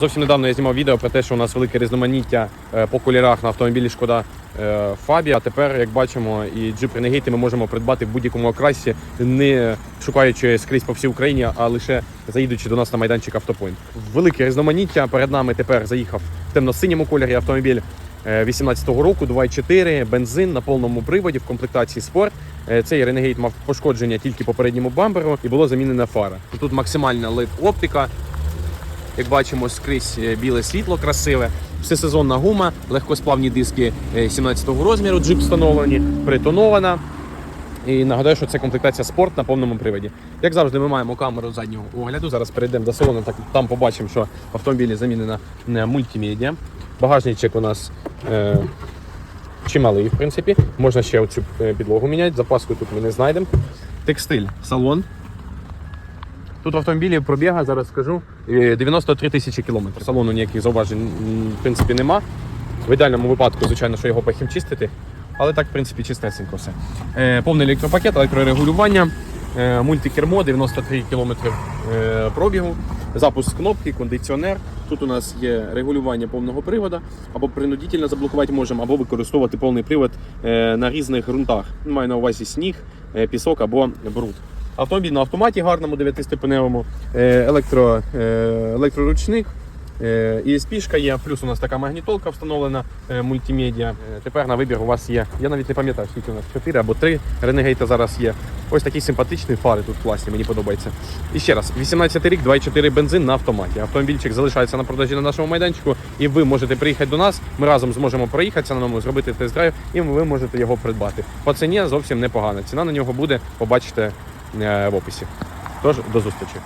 Зовсім недавно я знімав відео про те, що у нас велике різноманіття е, по кольорах на автомобілі Шкода е, Фабія. А тепер, як бачимо, і Jeep Renegade ми можемо придбати в будь-якому окрасі, не шукаючи скрізь по всій Україні, а лише заїдучи до нас на майданчик Автопойнт. Велике різноманіття. Перед нами тепер заїхав в темно-синьому кольорі автомобіль. е, 18-го року 2.4, бензин на повному приводі в комплектації спорт. Е, Цей Renegade мав пошкодження тільки по передньому бамперу і було замінена фара. Тут максимальна LED оптика, як бачимо, скрізь е, біле світло красиве. Всесезонна гума, легкосплавні диски е, 17-го розміру, джип встановлені, притонована. І нагадаю, що це комплектація спорт на повному приводі. Як завжди, ми маємо камеру заднього огляду. Зараз перейдемо до салону, так там побачимо, що автомобілі замінена е, мультимедіа. Багажничок у нас е, чималий, в принципі. Можна ще оцю е, підлогу міняти. Запаску тут ми не знайдемо. Текстиль, салон. Тут в автомобілі пробіга, зараз скажу, е, 93 тисячі кілометрів. Салону ніяких зауважень в принципі нема. В ідеальному випадку, звичайно, що його похімчистити, але так, в принципі, чистесенько все. Е, повний електропакет, електрорегулювання, е, мультикермо, 93 кілометри е, пробігу, запуск кнопки, кондиціонер. Тут у нас є регулювання повного приводу, або принудительно заблокувати можемо, або використовувати повний привод е, на різних ґрунтах. Маю на увазі сніг, е, пісок або бруд. Автомобіль на автоматі гарному, 9-степеневому, е, електро, е, електроручник, е, ESP-шка є, плюс у нас така магнітолка встановлена е, мультимедіа. Е, Тепер на вибір у вас є. Я навіть не пам'ятаю, скільки у нас 4 або 3 Renegade зараз є. Ось такі симпатичні фари тут класні, мені подобається. І ще раз, 18 рік, 2,4 бензин на автоматі. Автомобільчик залишається на продажі на нашому майданчику, і ви можете приїхати до нас. Ми разом зможемо проїхатися на ньому, зробити тест-драйв, і ви можете його придбати. По ціні зовсім непогана. Ціна на нього буде, побачите е, в описі. Тож до зустрічі.